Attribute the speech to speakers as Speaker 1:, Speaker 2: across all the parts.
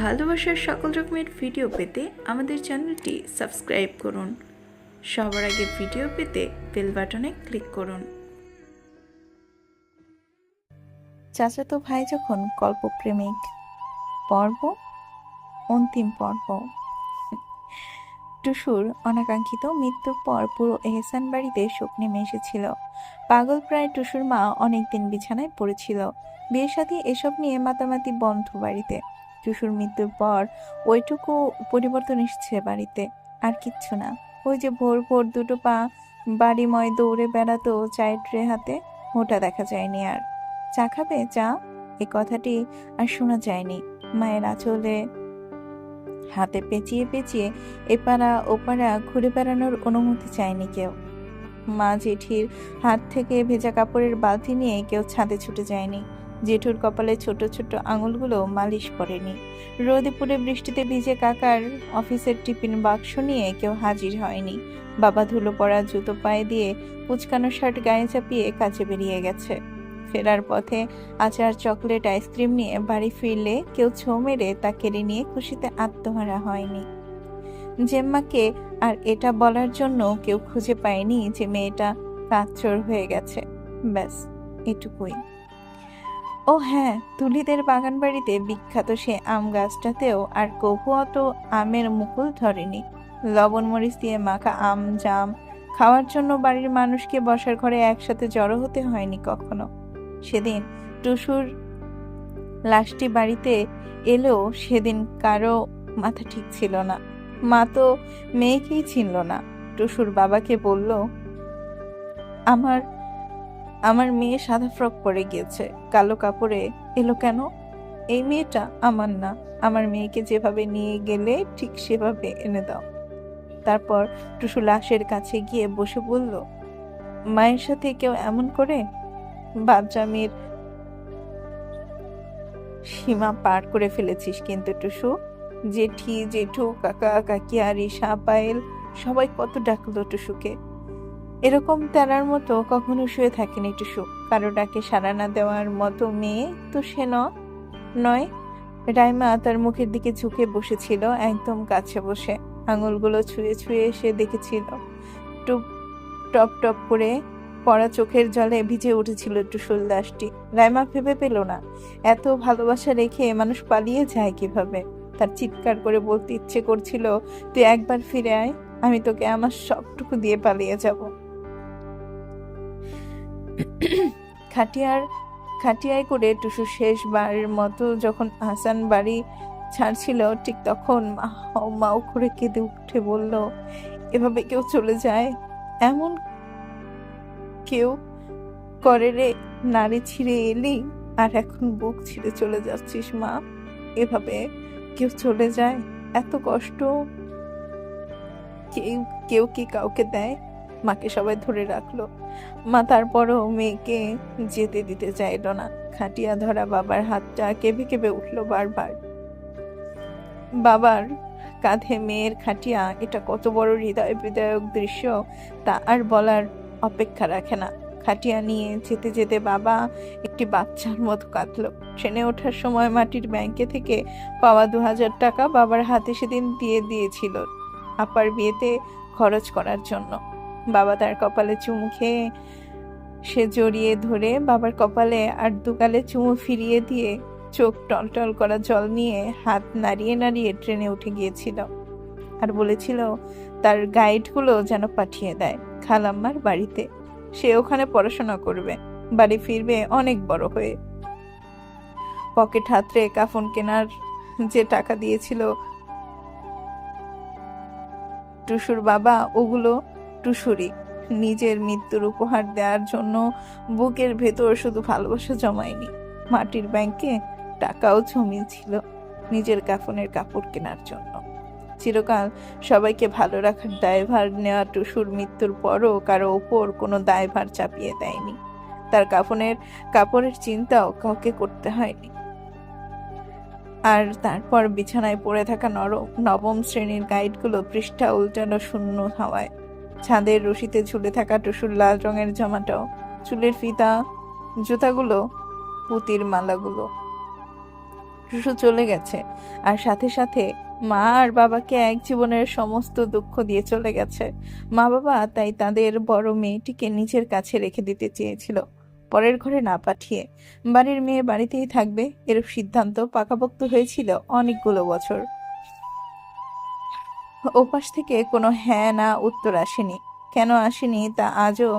Speaker 1: ভালোবাসার সকল রকমের ভিডিও পেতে আমাদের চ্যানেলটি সাবস্ক্রাইব করুন। সবার আগে ভিডিও পেতে বেল বাটনে ক্লিক করুন। চাচাতো ভাই যখন কল্পপ্রেমিক পর্ব, অন্তিম পর্ব, টুসুর অনাকাঙ্ক্ষিত মৃত্যুর পর পুরো এহসান বাড়িতে শোক নেমে এসেছিল। পাগল প্রায় টুসুর মা অনেকদিন বিছানায় পড়েছিল। বিয়ের সাথে এসব নিয়ে মাতামাতি বন্ধ বাড়িতে। টুসুর মৃত্যুর পর ওইটুকু পরিবর্তন এসেছে বাড়িতে, আর কিচ্ছু না। ওই যে ভোর ভোর দুটো পা বাড়িময় দৌড়ে বেড়াতো চায়ের ট্রে হাতে, ওটা দেখা যায়নি আর। চা খাবে? চা? এ কথাটি আর শোনা যায়নি। মায়ের আঁচলে হাতে পেঁচিয়ে পেঁচিয়ে এপাড়া ওপাড়া ঘুরে বেড়ানোর অনুমতি চায়নি কেউ। মা জেঠির হাত থেকে ভেজা কাপড়ের বালতি নিয়ে কেউ ছাদে ছুটে যায়নি। জেঠুর কপালে ছোট ছোট আঙুলগুলো মালিশ করেনি। রোদে পুড়ে বৃষ্টিতে ভিজে কাকার অফিসের টিফিন বাক্স নিয়ে কেউ হাজির হয়নি। বাবা ধুলো পড়া জুতো পায়ে দিয়ে কুচকানো শার্ট গায়ে চাপিয়ে কাছে বেরিয়ে গেছে। ফেরার পথে আচার চকলেট আইসক্রিম নিয়ে বাড়ি ফিরলে কেউ ছৌ মেরে তা কেড়ে নিয়ে খুশিতে আত্মহারা হয়নি। জেম্মাকে আর এটা বলার জন্য কেউ খুঁজে পায়নি যে মেয়েটা কাচ্চর হয়ে গেছে। ব্যাস, এটুকুই। ও হ্যাঁ তুলিদের বাগান বাড়িতে বিখ্যাত সে আম গাছটাতেও আর কভু অত আমের মুকুল ধরেনি। লবণ মরিচ দিয়ে মাখা আম, জাম খাওয়ার জন্য বাড়ির মানুষকে বসার ঘরে একসাথে জড়ো হতে হয়নি কখনো। সেদিন টুসুর লাশটি বাড়িতে এলেও সেদিন কারও মাথা ঠিক ছিল না। মা তো মেয়েকেই চিনল না। টুসুর বাবাকে বলল, আমার আমার মেয়ে সাদা ফ্রক পরে গিয়েছে, কালো কাপড়ে। এলো কেন? এই মেয়েটা আমার না। আমার মেয়েকে যেভাবে নিয়ে গেলে ঠিক সেভাবে এনে দাও। তারপর টুসু লাশের কাছে গিয়ে বসে বলল, মায়ের সাথে কেউ এমন করে? বাচ্চামির সীমা পার করে ফেলেছিস কিন্তু টুসু। জেঠি, জেঠু, কাকা কাকি পায়েল সবাই কত ডাকলো টুসুকে। এরকম তেরার মতো কখনো শুয়ে থাকেনি টুসু। কারও ডাকে সাড়া না দেওয়ার মতো মেয়ে তো সে নয়। রাইমা তার মুখের দিকে ঝুঁকে বসেছিল, একদম কাছে বসে। আঙুলগুলো ছুঁয়ে ছুঁয়ে সে দেখেছিল। টুপ, টপ টপ করে পড়া চোখের জলে ভিজে উঠেছিল টুসুল দাসটি রাইমা ভেবে পেল না, এত ভালোবাসা রেখে মানুষ পালিয়ে যায় কীভাবে? তার চিৎকার করে বলতে ইচ্ছে করছিল, তুই একবার ফিরে আয়, আমি তোকে আমার সবটুকু দিয়ে পালিয়ে যাব। খাটিয়ার, খাটিয়ায় করে টুসু শেষবারের মতো যখন হাসান বাড়ি ছাড়ছিল, ঠিক তখন মা মাও করে কেঁদে উঠে বলল, এভাবে কেউ চলে যায়? এমন কেউ করে রে, নারী ছিঁড়ে এলি, আর এখন বুক ছিঁড়ে চলে যাচ্ছিস, মা? এভাবে কেউ চলে যায়? এত কষ্ট? কেউ কেউ কি কাউকে দেয়? মাকে সবাই ধরে রাখল। মা তারপরও মেয়েকে যেতে দিতে চাইল না। খাটিয়া ধরা বাবার হাতটা কেঁপে কেঁপে উঠল বারবার। বাবার কাঁধে মেয়ের খাটিয়া এটা কত বড় হৃদয় বিদায়ক দৃশ্য, তা আর বলার অপেক্ষা রাখে না। খাটিয়া নিয়ে যেতে যেতে বাবা একটি বাচ্চার মতো কাঁদলো। ট্রেনে ওঠার সময় মাটির ব্যাংকে থেকে পাওয়া দু হাজার টাকা বাবার হাতে সেদিন দিয়ে দিয়েছিল। আপার বিয়েতে খরচ করার জন্য। বাবা তার কপালে চুমু খেয়ে সে জড়িয়ে ধরে বাবার কপালে আর দুকালে চুমু ফিরিয়ে দিয়ে চোখ টলটল করা জল নিয়ে হাত নাড়িয়ে নাড়িয়ে ট্রেনে উঠে গিয়েছিল আর বলেছিল, তার গাইডগুলো যেন পাঠিয়ে দেয় খালাম্মার বাড়িতে। সে ওখানে পড়াশোনা করবে, বাড়ি ফিরবে অনেক বড় হয়ে। পকেট হাতরে কাফন কেনার যে টাকা দিয়েছিল টুসুর বাবা, ওগুলো টুসুরি নিজের মৃত্যুর উপহার দেওয়ার জন্য বুকের ভেতর শুধু ভালোবাসা জমায়নি, মাটির ব্যাংকে টাকাও জমিয়েছিল নিজের কাফনের কাপড় কেনার জন্য। চিরকাল সবাইকে ভালো রাখার দায়ভার নেওয়া টুসুর মৃত্যুর পরও কারও ওপর কোনো দায়ভার চাপিয়ে দেয়নি। তার কাফনের কাপড়ের চিন্তাও কাউকে করতে হয়নি। আর তারপর বিছানায় পড়ে থাকা নরম, নবম শ্রেণির গাইডগুলো পৃষ্ঠা উল্টানো শূন্য হাওয়ায় ছাদের রশিতে ঝুলে থাকা টুসুর লাল রঙের জামাটাও, চুলের ফিতা, জুতাগুলো, পুতির মালাগুলো। টুসু চলে গেছে আর সাথে সাথে মা আর বাবাকে এক জীবনের সমস্ত দুঃখ দিয়ে চলে গেছে। মা বাবা তাই তাদের বড় মেয়েটিকে নিজের কাছে রেখে দিতে চেয়েছিল, পরের ঘরে না পাঠিয়ে। বাড়ির মেয়ে বাড়িতেই থাকবে, এরূপ সিদ্ধান্ত পাকাপোক্ত হয়েছিল অনেকগুলো বছর। ওপাশ থেকে কোনো হ্যাঁ না উত্তর আসেনি। কেন আসেনি তা আজও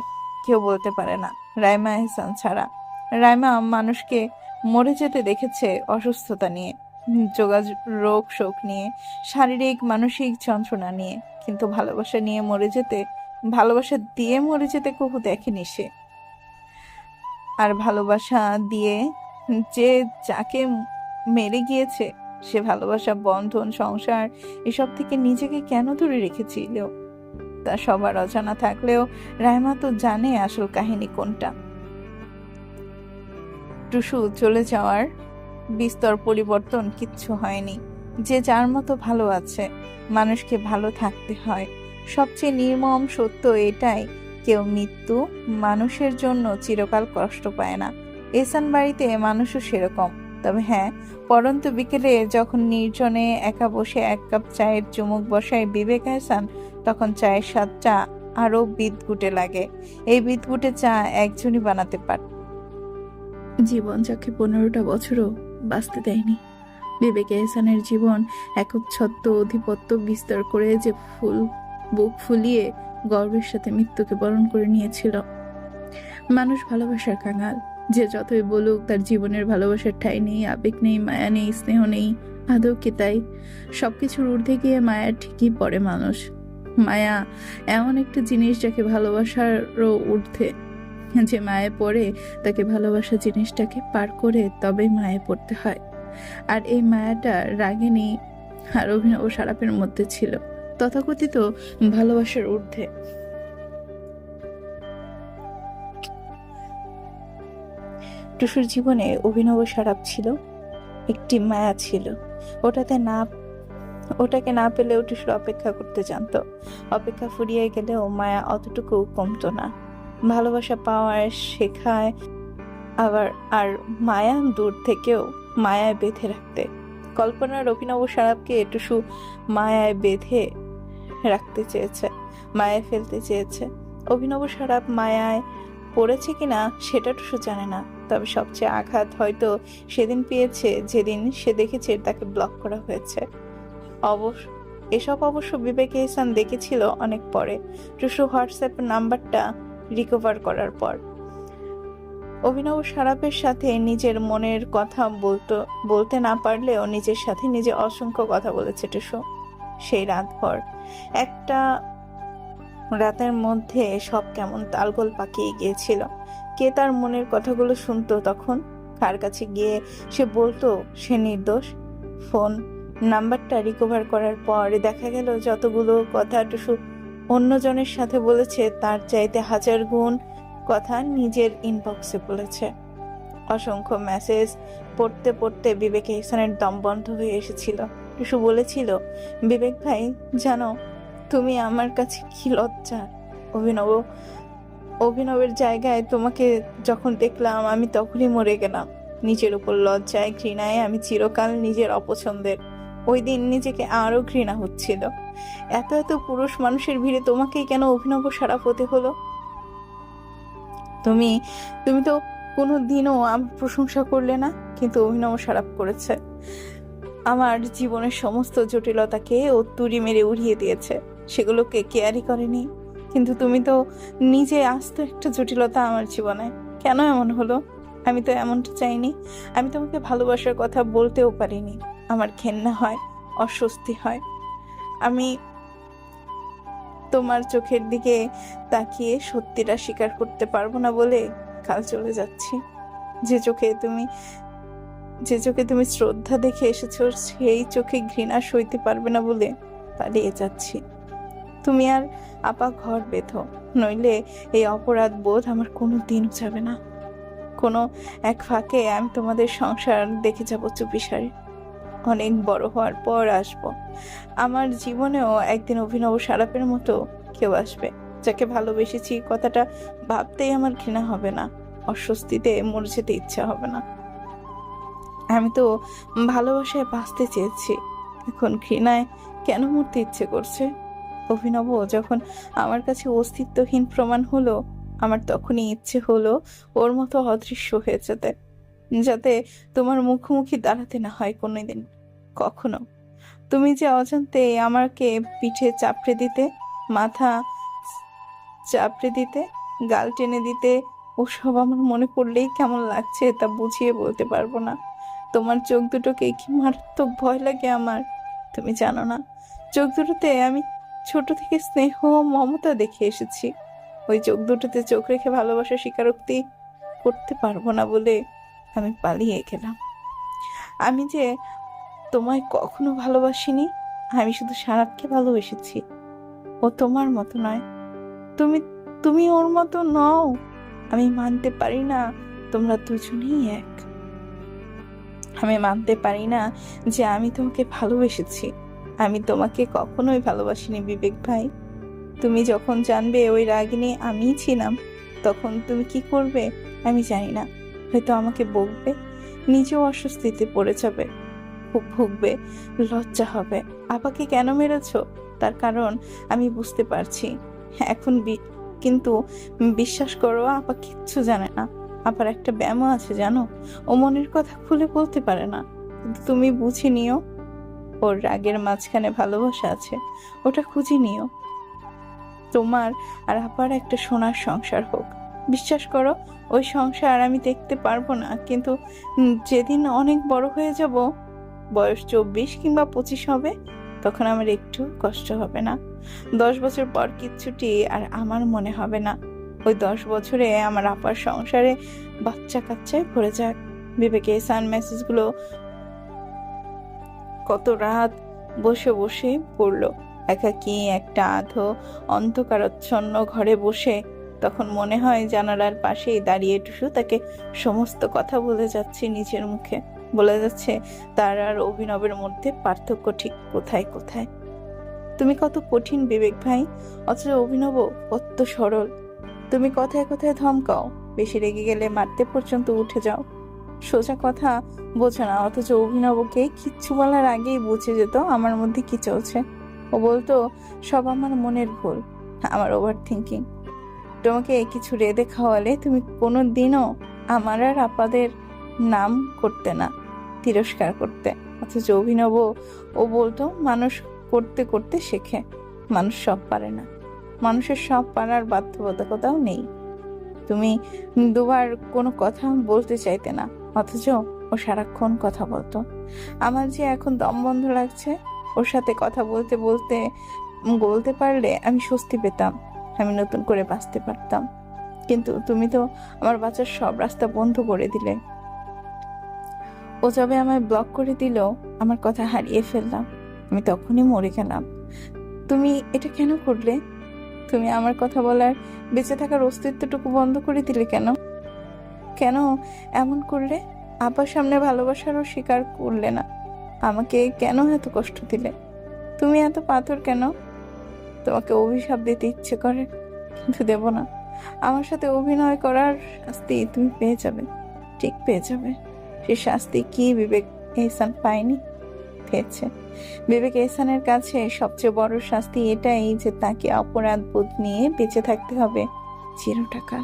Speaker 1: কেউ বলতে পারে না, রাইমা এহসান ছাড়া। রাইমা মানুষকে মরে যেতে দেখেছে অসুস্থতা নিয়ে যোগাযোগ রোগ, শোক নিয়ে, শারীরিক, মানসিক যন্ত্রণা নিয়ে। কিন্তু ভালোবাসা নিয়ে মরে যেতে, ভালোবাসা দিয়ে মরে যেতে কবু দেখেনি সে। আর ভালোবাসা দিয়ে যে যাকে মেরে গিয়েছে সে ভালোবাসা, বন্ধন, সংসার, এসব থেকে নিজেকে কেন দূরে রেখেছিল? তা সবার অজানা থাকলেও রায়মা তো জানে আসল কাহিনী কোনটা। টুসু, চলে যাওয়ার বিস্তর পরিবর্তন কিচ্ছু হয়নি। যে যার মতো ভালো আছে, মানুষকে ভালো থাকতে হয়। সবচেয়ে নির্মম সত্য এটাই, কেউ মৃত্যু মানুষের জন্য চিরকাল কষ্ট পায় না। এসান বাড়িতে মানুষও সেরকম। তবে হ্যাঁ পরন্ত বিকেলে যখন নির্জনে একা বসে এক কাপ চায়ের চুমুক বসায় বিবেক এহসান তখন চায়ের স্বাদটা আরও বিদগুটে লাগে। এই বিদগুটে চা একজনই বানাতে পার। জীবন যাকে পনেরোটা বছরও বাঁচতে দেয়নি। বিবেক এহসানের জীবন একচ্ছত্ব অধিপত্য বিস্তার করে যে ফুল, বুক ফুলিয়ে গর্বের সাথে মৃত্যুকে বরণ করে নিয়েছিল। মানুষ ভালোবাসার কাঙাল। যে যতই বলুক, তার জীবনের ভালোবাসার ঠাই নেই, আবেগ নেই, মায়া নেই, স্নেহ নেই, আদৌ কি তাই? সবকিছুর ঊর্ধ্বে গিয়ে মায়া ঠিকই পড়ে মানুষ। মায়া এমন একটা জিনিস যাকে ভালোবাসারও ঊর্ধ্বে। যে মায়ে পড়ে, তাকে ভালোবাসা জিনিসটাকে পার করে তবেই মায়ে পড়তে হয়। আর এই মায়াটা রাগিনী আর অভিনব সারাপের মধ্যে ছিল, তথাকথিত ভালোবাসার ঊর্ধ্বে। টুসুর জীবনে অভিনব সারাপ ছিল, একটি মায়া ছিল। ওটাতে না, ওটাকে না পেলেও টুসুর অপেক্ষা করতে জানতো। অপেক্ষা ফুরিয়ে গেলেও মায়া অতটুকু কমতো না। ভালোবাসা পাওয়ার শেখায় আবার, আর মায়া দূর থেকেও মায়ায় বেঁধে রাখতে। কল্পনার অভিনব সারাপকে টুসু মায়ায় বেঁধে রাখতে চেয়েছে, মায়ায় ফেলতে চেয়েছে। অভিনব সারাপ মায়ায় পড়েছে কিনা সেটা টুসু জানে না। তবে সবচেয়ে আঘাত হয়তো সেদিন পেয়েছে, যেদিন সে দেখেছে তাকে ব্লক করা হয়েছে। অবশ্য এসব অবশ্য বিবেক এহসান দেখেছিল অনেক পরে। টুসু হোয়াটসঅ্যাপ নাম্বারটা রিকভার করার পর। অভিনব সারাপের সাথে নিজের মনের কথা বলতো, বলতে না পারলেও নিজের সাথে নিজে অসংখ্য কথা বলেছে টুসু। সেই রাত রাতভর একটা রাতের মধ্যে সব কেমন তালগোল পাকিয়ে গিয়েছিল। কে তার মনের কথাগুলো শুনতো তখন? কার কাছে গিয়ে সে বলতো, সে নির্দোষ ফোন, নাম্বারটা রিকভার করার পর দেখা গেল যতগুলো কথা টুসু অন্যজনের সাথে বলেছে, তার চাইতে হাজার গুণ কথা নিজের ইনবক্সে বলেছে। অসংখ্য মেসেজ পড়তে পড়তে বিবেক এহসানের দম বন্ধ হয়ে এসেছিল। টুসু বলেছিল, বিবেক ভাই, জানো তুমি আমার কাছে কি লজ্জা? অভিনব, অভিনবের জায়গায় তোমাকে যখন দেখলাম, আমি তখনই মরে গেলাম। নিজের উপর লজ্জায়, ঘৃণায় আমি চিরকাল নিজের অপছন্দের। ওই দিন নিজেকে আরও ঘৃণা হচ্ছিল। এত এত পুরুষ মানুষের ভিড়ে তোমাকেই কেন অভিনব সারাপ হতে হলো? তুমি তুমি তো কোনো দিনও আমার প্রশংসা করলে না, কিন্তু অভিনব সারাপ করেছে। আমার জীবনের সমস্ত জটিলতাকে ও তুড়ি মেরে উড়িয়ে দিয়েছে। সেগুলোকে কেয়ারই করেনি। কিন্তু তুমি তো নিজে আসতো একটা জটিলতা আমার জীবনে। কেন এমন হলো? আমি তো এমনটা চাইনি। আমি তোমাকে ভালোবাসার কথা বলতেও পারিনি। আমার ঘেন্না হয়, অস্বস্তি হয়। আমি তোমার চোখের দিকে তাকিয়ে সত্যিটা স্বীকার করতে পারব না বলে কাল চলে যাচ্ছি। যে চোখে তুমি, যে চোখে তুমি শ্রদ্ধা দেখে এসেছ, সেই চোখে ঘৃণা সইতে পারবে না বলে পালিয়ে যাচ্ছি। তুমি আর আপা ঘর বেঁধো। নইলে এই অপরাধ বোধ আমার কোনো দিন যাবে না। কোনো এক ফাঁকে আমি তোমাদের সংসার দেখে যাব চুপিসারে অনেক বড় হওয়ার পর আসব। আমার জীবনেও একদিন অভিনব সারাপের মতো কেউ আসবে, যাকে ভালোবেসেছি কথাটা ভাবতেই আমার ঘৃণা হবে না, অস্বস্তিতে মরে যেতে ইচ্ছা হবে না। আমি তো ভালোবাসায় বাঁচতে চেয়েছি, এখন ঘৃণায় কেন মরতে ইচ্ছে করছে? অভিনব যখন আমার কাছে অস্তিত্বহীন প্রমাণ হলো, আমার তখনই ইচ্ছে হলো ওর মতো অদৃশ্য হয়ে যেতে, যাতে তোমার মুখোমুখি দাঁড়াতে না হয় কোনোদিন। কখনো। তুমি যে অজান্তে আমাকে পিঠে চাপড়ে দিতে, মাথা চাপড়ে দিতে, গাল টেনে দিতে, ওসব আমার মনে পড়লেই কেমন লাগছে তা বুঝিয়ে বলতে পারব না। তোমার চোখ দুটোকে কি মারাত্মক ভয় লাগে আমার? তুমি জানো না। চোখ দুটোতে আমি ছোট থেকে স্নেহ মমতা দেখে এসেছি। ওই চোখ দুটোতে চোখ রেখে ভালোবাসা স্বীকারোক্তি করতে পারব না বলে আমি পালিয়ে গেলাম। আমি যে তোমায় কখনো ভালোবাসিনি, আমি শুধু সারাতকে ভালোবেসেছি। ও তোমার মতো নয়। তুমি তুমি ওর মতো নও। আমি মানতে পারি না, তোমরা দুজনেই এক। আমি মানতে পারি না যে আমি তোমাকে ভালোবেসেছি। আমি তোমাকে কখনোই ভালোবাসিনি, বিবেক ভাই। তুমি যখন জানবে ওই রাগিনী আমিই ছিলাম, তখন তুমি কি করবে আমি জানি না। হয়তো আমাকে বকবে, নিজেও অস্বস্তিতে পড়ে যাবে, খুব ভুগবে, লজ্জা হবে। আপাকে কেন মেরেছ? তার কারণ আমি বুঝতে পারছি। এখন কিন্তু বিশ্বাস করো, আপা কিচ্ছু জানে না। আপার একটা ব্যায়ামও আছে, জানো? ও মনের কথা খুলে বলতে পারে না। তুমি বুঝে নিও ওর রাগের মাঝখানে ভালোবাসা আছে, ওটা খুঁজে নিও। তোমার আর আপার একটা সোনার সংসার হোক। বিশ্বাস করো, ওই সংসার আমি দেখতে পারব না, কিন্তু যেদিন অনেক বড় হয়ে যাব, বয়স চব্বিশ কিংবা পঁচিশ হবে, তখন আমার একটু কষ্ট হবে না। দশ বছর পর কিচ্ছুটি আর আমার মনে হবে না। ওই দশ বছরে আমার আপার সংসারে বাচ্চা কাচ্চায় ভরে যাক। বিবেকে সান মেসেজগুলো কত রাত বসে বসে পড়ল। একাকি একটা আধো অন্ধকারচ্ছন্ন ঘরে বসে তখন মনে হয় জানালার পাশেই দাঁড়িয়ে টুসু তাকে সমস্ত কথা বলে যাচ্ছে নিজের মুখে। বলে যাচ্ছে, তার আর অভিনবের মধ্যে পার্থক্য ঠিক কোথায় কোথায়? তুমি কত কঠিন, বিবেক ভাই। অথচ অভিনব কত সরল তুমি কথায় কথায় ধমকাও। বেশি রেগে গেলে মারতে পর্যন্ত উঠে যাও। সোজা কথা বোঝে না, অথচ অভিনবকে কিচ্ছু বলার আগেই বুঝে যেত আমার মধ্যে কি চলছে। ও বলতো, সব আমার মনের ভুল, আমার ওভার থিঙ্কিং তোমাকে কিছু রেঁধে খাওয়ালে তুমি কোনো দিনও আমার আর আপাদের নাম করতে না, তিরস্কার করতে। অথচ অভিনব, ও বলতো, মানুষ করতে করতে শেখে, মানুষ সব পারে না। মানুষের সব পারার বাধ্যবাধকতাও নেই। তুমি দুবার কোনো কথা বলতে চাইতে না। অথচ ও সারাক্ষণ কথা বলতো। আমার যে এখন দম বন্ধ লাগছে, ওর সাথে কথা বলতে বলতে বলতে পারলে আমি স্বস্তি পেতাম, আমি নতুন করে বাঁচতে পারতাম। কিন্তু তুমি তো আমার বাচ্চার সব রাস্তা বন্ধ করে দিলে। ও যবে আমায় ব্লক করে দিল, আমার কথা হারিয়ে ফেললাম। আমি তখনই মরে গেলাম। তুমি এটা কেন করলে? তুমি আমার কথা বলার বেঁচে থাকার অস্তিত্বটুকু বন্ধ করে দিলে কেন? কেন এমন করলে? আপার সামনে ভালোবাসারও স্বীকার করলে না। আমাকে কেন এত কষ্ট দিলে? তুমি এত পাথর কেন? তোমাকে অভিশাপ দিতে ইচ্ছে করে, কিন্তু দেব না। আমার সাথে অভিনয় করার শাস্তি তুমি পেয়ে যাবে। ঠিক পেয়ে যাবে। সে শাস্তি কি বিবেক এহসান পায়নি? পেয়েছে। বিবেক এহসানের কাছে সবচেয়ে বড় শাস্তি এটাই যে তাকে অপরাধ বোধ নিয়ে বেঁচে থাকতে হবে। চিরটাকাল।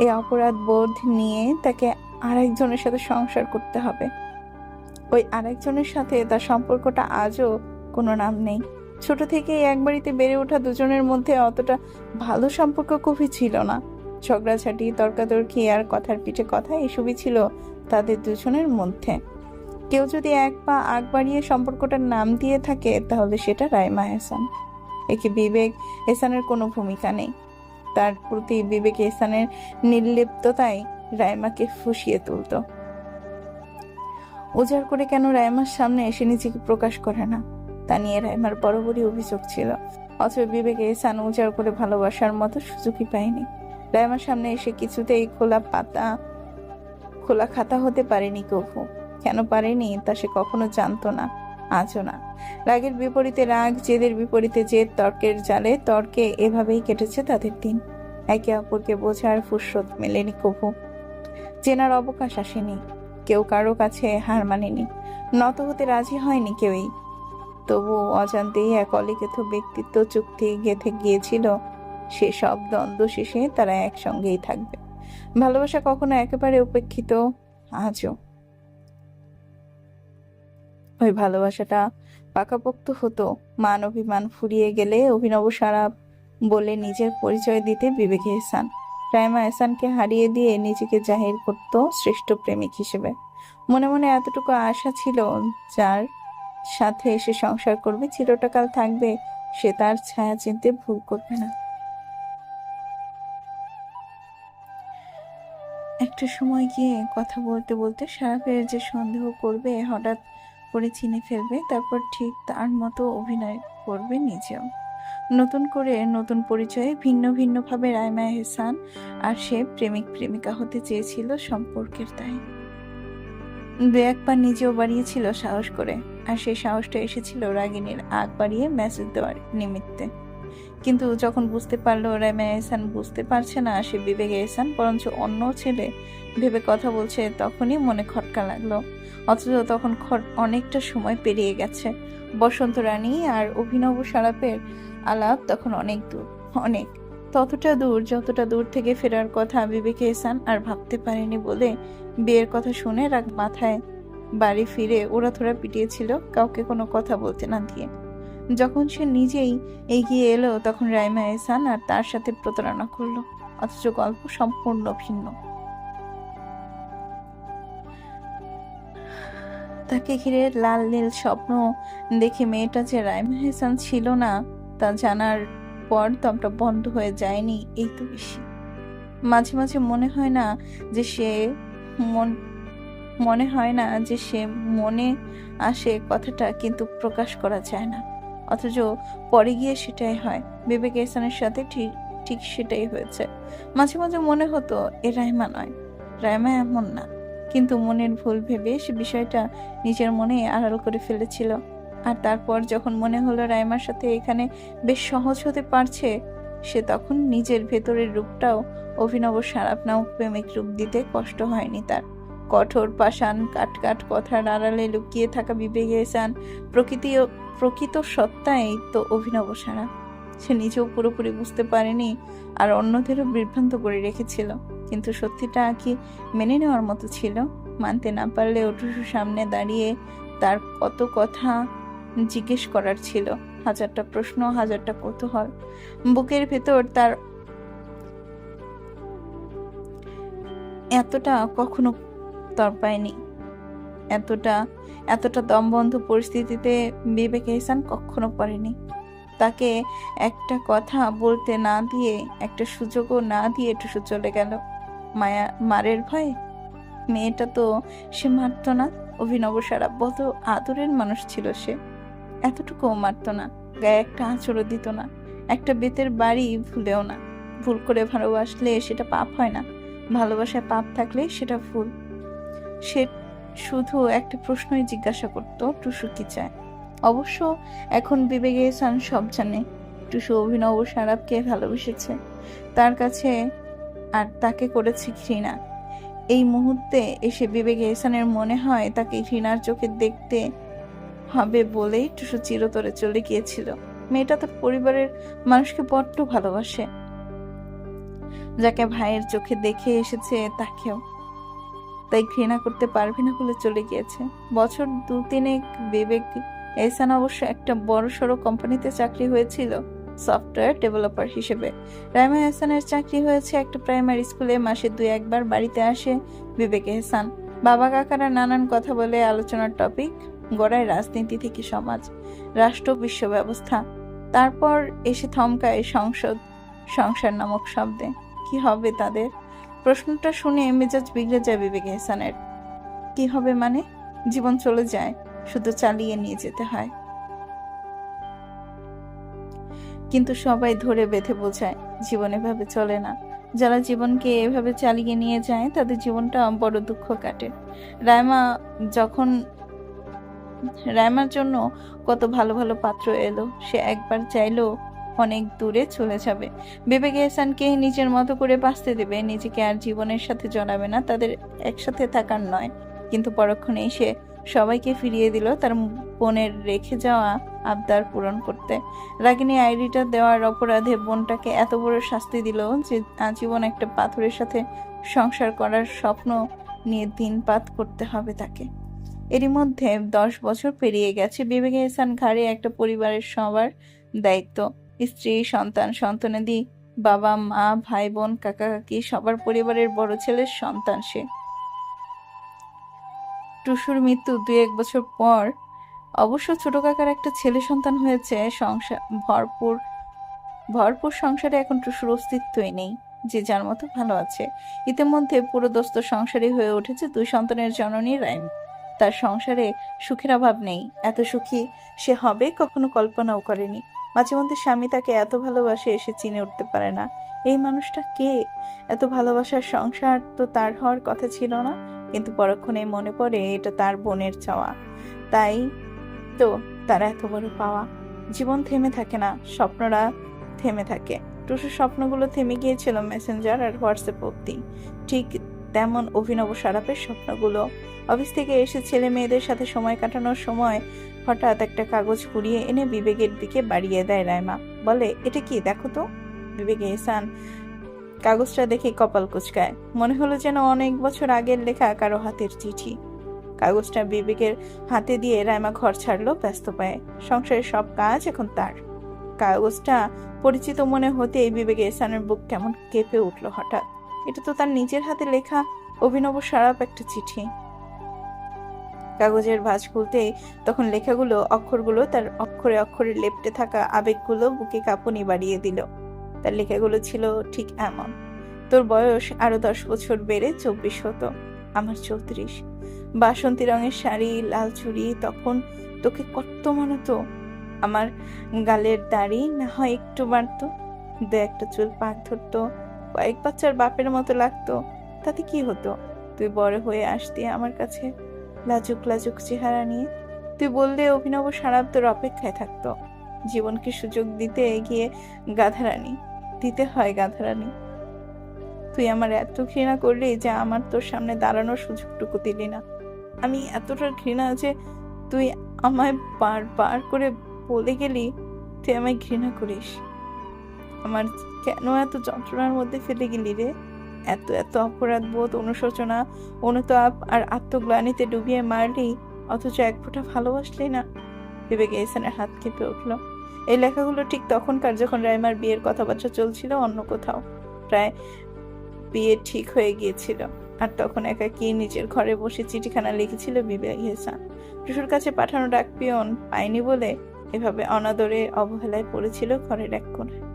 Speaker 1: এই অপরাধ বোধ নিয়ে তাকে আরেকজনের সাথে সংসার করতে হবে। ওই আরেকজনের সাথে তার সম্পর্কটা আজও কোনো নাম নেই। ছোট থেকেই এক বাড়িতে বেড়ে ওঠা দুজনের মধ্যে অতটা ভালো সম্পর্ক খুবই ছিল না। ঝগড়াঝাটি, তর্কাতর্কি আর কথার পিঠে কথা এসবই ছিল তাদের দুজনের মধ্যে। কেউ যদি এক পা আগ বাড়িয়ে সম্পর্কটার নাম দিয়ে থাকে, তাহলে সেটা রাইমা এহসান। একে বিবেক এহসানের কোনো ভূমিকা নেই। তার প্রতি বিবেক এহসানের নির্লিপ্ততাই রাইমাকে ফুসিয়ে তুলত। উজাড় করে কেন রায়মার সামনে এসে নিজেকে প্রকাশ করে না? তা নিয়ে রাইমার বরাবরই অভিযোগ ছিল। অথচ বিবেক এহসান উজাড় করে ভালোবাসার মতো সুযোগই পায়নি। রায়মার সামনে এসে কিছুতেই খোলা পাতা, খোলা খাতা হতে পারেনি কভু। কেন পারেনি তা সে কখনো জানতো না। আজও না। রাগের বিপরীতে রাগ, জেদের বিপরীতে জেদ, তর্কের জালে তর্কে এভাবেই কেটেছে তাদের দিন। একে অপরকে বোঝার ফুসরত মেলেনি কভু। চেনার অবকাশ আসেনি। কেউ কারও কাছে হার মানেনি। নত হতে রাজি হয়নি কেউই। তবু অজান্তেই এক অলিখিত ব্যক্তিত্ব চুক্তি গেঁথে গিয়েছিল। সে সব দ্বন্দ্ব শেষে তারা একসঙ্গেই থাকবে। ভালোবাসা কখনো একেবারে উপেক্ষিত। আজও ওই ভালোবাসাটা পাকাপোক্ত হতো। মান অভিমান ফুরিয়ে গেলে অভিনব সারা বলে নিজের পরিচয় দিতে বিবেক এহসান। রাইমা এহসানকে হারিয়ে দিয়ে নিজেকে জাহির করত শ্রেষ্ঠ প্রেমিক হিসেবে। মনে মনে এতটুকু আশা ছিল যার সাথে এসে সংসার করবে চিরটাকাল থাকবে সে তার ছায়া চিনতে ভুল করবে না। একটা সময় গিয়ে কথা বলতে বলতে সারাফের যে সন্দেহ করবে, হঠাৎ করে চিনে ফেলবে, তারপর ঠিক তার মতো অভিনয় করবে নিজেও। নতুন করে নতুন পরিচয়ে ভিন্ন ভিন্নভাবে রায়মা এহসান আর সে প্রেমিক প্রেমিকা হতে চেয়েছিল সম্পর্কের তাই দু একবার নিজেও বাড়িয়েছিল সাহস করে, আর সেই সাহসটা এসেছিল রাগিনীর আগ বাড়িয়ে মেসেজ দেওয়ার নিমিত্তে। কিন্তু যখন বুঝতে পারল রায়মা এহসান বুঝতে পারছে না, সে বিবেক এহসান, বরঞ্চ অন্য ছেলে ভেবে কথা বলছে, তখনই মনে খটকা লাগল। অথচ তখন খট অনেকটা সময় পেরিয়ে গেছে। বসন্ত রানী আর অভিনব সারাপের আলাপ তখন অনেক দূর, অনেক। ততটা দূর, যতটা দূর থেকে ফেরার কথা বিবেক এহসান আর ভাবতে পারেনি বলে বিয়ের কথা শুনে রাগ মাথায় বাড়ি ফিরে ওরা থোড়া পিটিয়েছিল, কাউকে কোনো কথা বলতে না দিয়ে। যখন সে নিজেই এগিয়ে এলো, তখন রাইমা, এহসান আর তার সাথে প্রতারণা করল। অথচ গল্প সম্পূর্ণ ভিন্ন। তাকে ঘিরে লাল নীল স্বপ্ন দেখে মেয়েটা যে রাইমা হেসান ছিল না, তা জানার পর দমটা বন্ধ হয়ে যায়নি, এই তো বেশি। মাঝে মাঝে মনে হয় না যে সে মন, মনে হয় না যে সে মনে আসে কথাটা, কিন্তু প্রকাশ করা যায় না। অথচ পরে গিয়ে সেটাই হয়। বিবেক এহসানের সাথে ঠিক ঠিক সেটাই হয়েছে। মাঝে মাঝে মনে হতো এ রাইমা নয়। রাইমা এমন না। কিন্তু মনের ভুল ভেবে সে বিষয়টা নিজের মনে আড়াল করে ফেলেছিল। আর তারপর যখন মনে হলো রাইমার সাথে এখানে বেশ সহজ হতে পারছে, সে তখন নিজের ভেতরের রূপটাও অভিনব সারাপ নামক প্রেমিক রূপ দিতে কষ্ট হয়নি তার। কঠোর পাষাণ কাট কাট কথার আড়ালে লুকিয়ে থাকা বিবেক এহসান প্রকৃতি প্রকৃত সত্তাই তো অভিনব সারা। সে নিজেও পুরোপুরি বুঝতে পারেনি আর অন্যদেরও বিভ্রান্ত করে রেখেছিল। কিন্তু সত্যিটা কি মেনে নেওয়ার মতো ছিল? মানতে না পারলে ওটুসু সামনে দাঁড়িয়ে তার কত কথা জিজ্ঞেস করার ছিল। হাজারটা প্রশ্ন, হাজারটা কৌতূহল। বুকের ভেতর তার এতটা কখনো তরপায়নি এতটা এতটা দমবন্ধ পরিস্থিতিতে বিবেক এহসান কখনো পড়েনি তাকে একটা কথা বলতে না দিয়ে, একটা সুযোগও না দিয়ে টুসু চলে গেল। মায়া, মারের ভয়ে? মেয়েটা তো সে মারত না, অভিনব সারা বত আদরের মানুষ ছিল সে। এতটুকুও মারত না, গায়ে একটা আঁচড়ও দিত না, একটা বেতের বাড়ি ভুলেও না। ভুল করে ভালোবাসলে সেটা পাপ হয় না, ভালোবাসায় পাপ থাকলে সেটা ভুল। সে শুধু একটা প্রশ্নই জিজ্ঞাসা করত, টুসু কি চায়? অবশ্য এখন বিবেক সান সব জানে, টুসু অভিনব সারাপকে ভালোবেসেছে। তার কাছে আর তাকে করেছে ঘৃণা। এই মুহূর্তে এসে বিবেক এহসানের মনে হয় তাকে ঘৃণার চোখে দেখতে হবে বলেই টুসু চিরতরে চলে গিয়েছিল। মেয়েটা তার পরিবারের মানুষকে বড্ড ভালোবাসে। যাকে ভাইয়ের চোখে দেখে এসেছে তাকেও। তাই ঘৃণা করতে পারবে না বলে চলে গিয়েছে। বছর দু তিনেক বিবেক এহসান অবশ্য একটা বড় সড়ো কোম্পানিতে চাকরি হয়েছিল, সফটওয়্যার ডেভেলপার হিসেবে। রাইমা এহসানের চাকরি হয়েছে একটা প্রাইমারি স্কুলে, মাসে দুই একবার বাড়িতে আসে বিবেক এহসান। বাবা কাকারা নানান কথা বলে আলোচনার টপিক, গড়ায় রাজনীতি থেকে সমাজ, রাষ্ট্র, বিশ্ব ব্যবস্থা। তারপর এসে থমকায় সংসদ, সংসার নামক শব্দে। কি হবে তাদের? প্রশ্নটা শুনে মেজাজ বিগড়ে যায় বিবেক এহসানের কি হবে মানে? জীবন চলে যায়, শুধু চালিয়ে নিয়ে যেতে হয়। কিন্তু সবাই ধরে বেঁধে বোঝায়, জীবন এভাবে চলে না। যারা জীবনকে এভাবে চালিয়ে নিয়ে যায়, তাদের জীবনটা বড় দুঃখ কাটে। রায়মা যখন, রায়মার জন্য কত ভালো ভালো পাত্র এলো, সে একবার চাইলেও অনেক দূরে চলে যাবে। বিবেক এহসানকে নিজের মতো করে বাঁচতে দেবে, নিজেকে আর জীবনের সাথে জড়াবে না, তাদের একসাথে থাকার নয়। কিন্তু পরক্ষণে এসে সবাইকে ফিরিয়ে দিল তার বোনের রেখে যাওয়া আবদার পূরণ করতে। রাগিনী আইডিটা দেওয়ার অপরাধে বোনটাকে এত বড় শাস্তি দিল যে আজীবন একটা পাথরের সাথে সংসার করার স্বপ্ন নিয়ে দিনপাত করতে হবে তাকে। এরই মধ্যে দশ বছর পেরিয়ে গেছে বিবেক এহসান ঘাড়ে একটা পরিবারের সবার দায়িত্ব। স্ত্রী, সন্তান, সন্তানাদি, বাবা, মা, ভাই, বোন, কাকা, কাকি, সবার পরিবারের বড় ছেলের সন্তান সে। টুসুর মৃত্যু দুই এক বছর পর। অবশ্য ছোট কাকার একটা ছেলে সন্তান হয়েছে সংসার ভরপুর ভরপুর সংসারে এখন টুসুর অস্তিত্বই নেই, যে যার মতো ভালো আছে। ইতিমধ্যে পুরো পুরোদস্ত সংসারী হয়ে উঠেছে দুই সন্তানের জননী রাইম তার সংসারে সুখের অভাব নেই, এত সুখী সে হবে কখনো কল্পনাও করেনি। মাঝে মধ্যে স্বামী তাকে এত ভালোবাসে এসে চিনে উঠতে পারে না। এই মানুষটা কে? এত ভালোবাসার সংসার তো তার হওয়ার কথা ছিল না, কিন্তু পরক্ষণে মনে পড়ে এটা তার বোনের চাওয়া। তাই তো তার এত বড় পাওয়া। জীবন থেমে থাকে না, স্বপ্নরা থেমে থাকে। টুসুর স্বপ্নগুলো থেমে গিয়েছিল মেসেঞ্জার আর হোয়াটসঅ্যাপ অব্দি ঠিক তেমন অভিনব সারাপের স্বপ্নগুলো। অফিস থেকে এসে ছেলে মেয়েদের সাথে সময় কাটানোর সময় হঠাৎ একটা কাগজ কুড়িয়ে এনে বিবেকের দিকে বাড়িয়ে দেয় রায়মা। বলে, এটা কি? দেখো তো। বিবেক এহসান কাগজটা দেখে কপাল কুচকায়। মনে হলো যেন অনেক বছর আগের লেখা কারও হাতের চিঠি। কাগজটা বিবেকের হাতে দিয়ে রায়মা ঘর ছাড়লো, ব্যস্ত পায়ে। সংসারের সব কাজ এখন তার। কাগজটা পরিচিত মনে হতেই বিবেক এহসানের বুক কেমন কেঁপে উঠল হঠাৎ। এটা তো তার নিজের হাতে লেখা অভিনব সারাপ একটা চিঠি। কাগজের ভাঁজ খুলতেই তখন লেখাগুলো, অক্ষরগুলো তার অক্ষরে অক্ষরে লেপটে থাকা আবেগগুলো বুকে কাঁপুনি বাড়িয়ে দিল। তার লেখাগুলো ছিল ঠিক এমন। তোর বয়স আরও দশ বছর বেড়ে চব্বিশ হতো। আমার চৌত্রিশ। বাসন্তী রঙের শাড়ি, লাল চুড়ি, তখন তোকে কত মানাতো? আমার গালের দাড়ি না হয় একটু বাড়তো? দু একটা চুল পাক ধরতো। কয়েক বাচ্চার বাপের মতো লাগতো। তাতে কি হতো? তুই বড় হয়ে আসতি আমার কাছে। লাজুক লাজুক চেহারা নিয়ে। তুই বললে অভিনব সারাপ তোর অপেক্ষায় থাকতো। জীবনকে সুযোগ দিতে এগিয়ে গাধারানি, দিতে হয় গাধারানি। তুই আমার এত ঘৃণা করলি যে আমার তোর সামনে দাঁড়ানোর সুযোগটুকু দিলি না। আমি এতটা ঘৃণা যে তুই আমায় বারবার করে বলে গেলি, তুই আমায় ঘৃণা করিস। আমার কেন এত যন্ত্রণার মধ্যে ফেলে গেলি রে? এত এত অপরাধ বোধ, অনুশোচনা, অনুতাপ আর আত্মগ্লানিতে ডুবিয়ে মারলি, অথচ এক ফোঁটা ভালোবাসলি না? বিবেক এহসানের হাত কেঁপে উঠল। এই লেখাগুলো ঠিক তখনকার যখন রাইমার বিয়ের কথাবার্তা চলছিল অন্য কোথাও। প্রায় বিয়ে ঠিক হয়ে গিয়েছিল। আর তখন একাকি নিজের ঘরে বসে চিঠিখানা লিখেছিল বিবেক এহসান টুসুর কাছে পাঠানো ডাক পিয়ন পায়নি বলে এভাবে অনাদরে অবহেলায় পড়েছিল ঘরের এক কোণে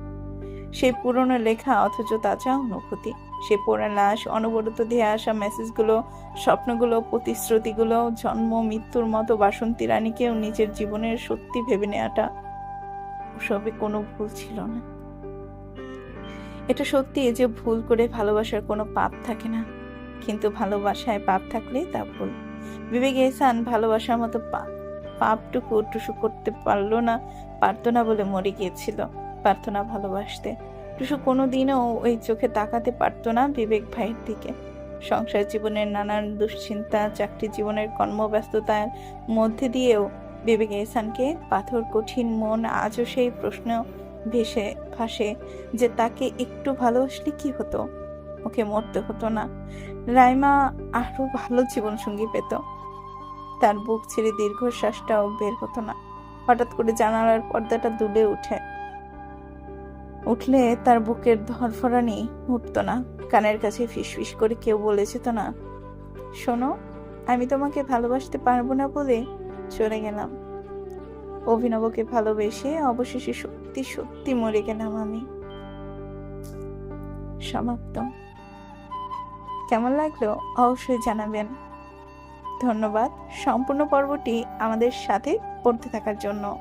Speaker 1: সেই পুরনো লেখা, অথচ তাজা অনুভূতি। সে পোড়া লাশ অনবরত ধেয়ে আসা মেসেজগুলো স্বপ্নগুলো, প্রতিশ্রুতিগুলো, জন্ম, মৃত্যুর মতো বাসন্তী রানীকেও নিজের জীবনের সত্যি ভেবে নেওয়াটা সবে কোনো ভুল ছিল না। এটা সত্যি যে ভুল করে ভালোবাসার কোনো পাপ থাকে না। কিন্তু ভালোবাসায় পাপ থাকলে তা ভুল। বিবেক এহসান ভালোবাসার মতো পাপ পাপটুকু টুসু করতে পারল না, পারতো না বলে মরে গিয়েছিল। পারতো না ভালোবাসতে। টুসু কোনো দিনও ওই চোখে তাকাতে পারতো না বিবেক ভাইয়ের দিকে। সংসার জীবনের নানান দুশ্চিন্তা, চাকরি জীবনের কর্মব্যস্ততার মধ্যে দিয়েও বিবেক এহসানকে পাথর কঠিন মন আজও সেই প্রশ্ন ভেসে ভাসে যে তাকে একটু ভালোবাসলে কি হতো? ওকে মরতে হতো না। রাইমা আরও ভালো জীবনসঙ্গী পেত। তার বুক ছেড়ে দীর্ঘশ্বাসটাও বের হতো না। হঠাৎ করে জানালার পর্দাটা দুলে উঠে। উঠলে তার বুকের ধরফরানি উঠতো না, কানের কাছে ফিসফিস করে কেউ বলে যেত না। শোনো, আমি তোমাকে ভালোবাসতে পারব না বলে চলে গেলাম। অভিনবকে ভালোবেসে অবশেষে সত্যি সত্যি মরে গেলাম আমি। সমাপ্ত। কেমন লাগল অবশ্যই জানাবেন। ধন্যবাদ। সম্পূর্ণ পর্বটি আমাদের সাথে পড়তে থাকার জন্য।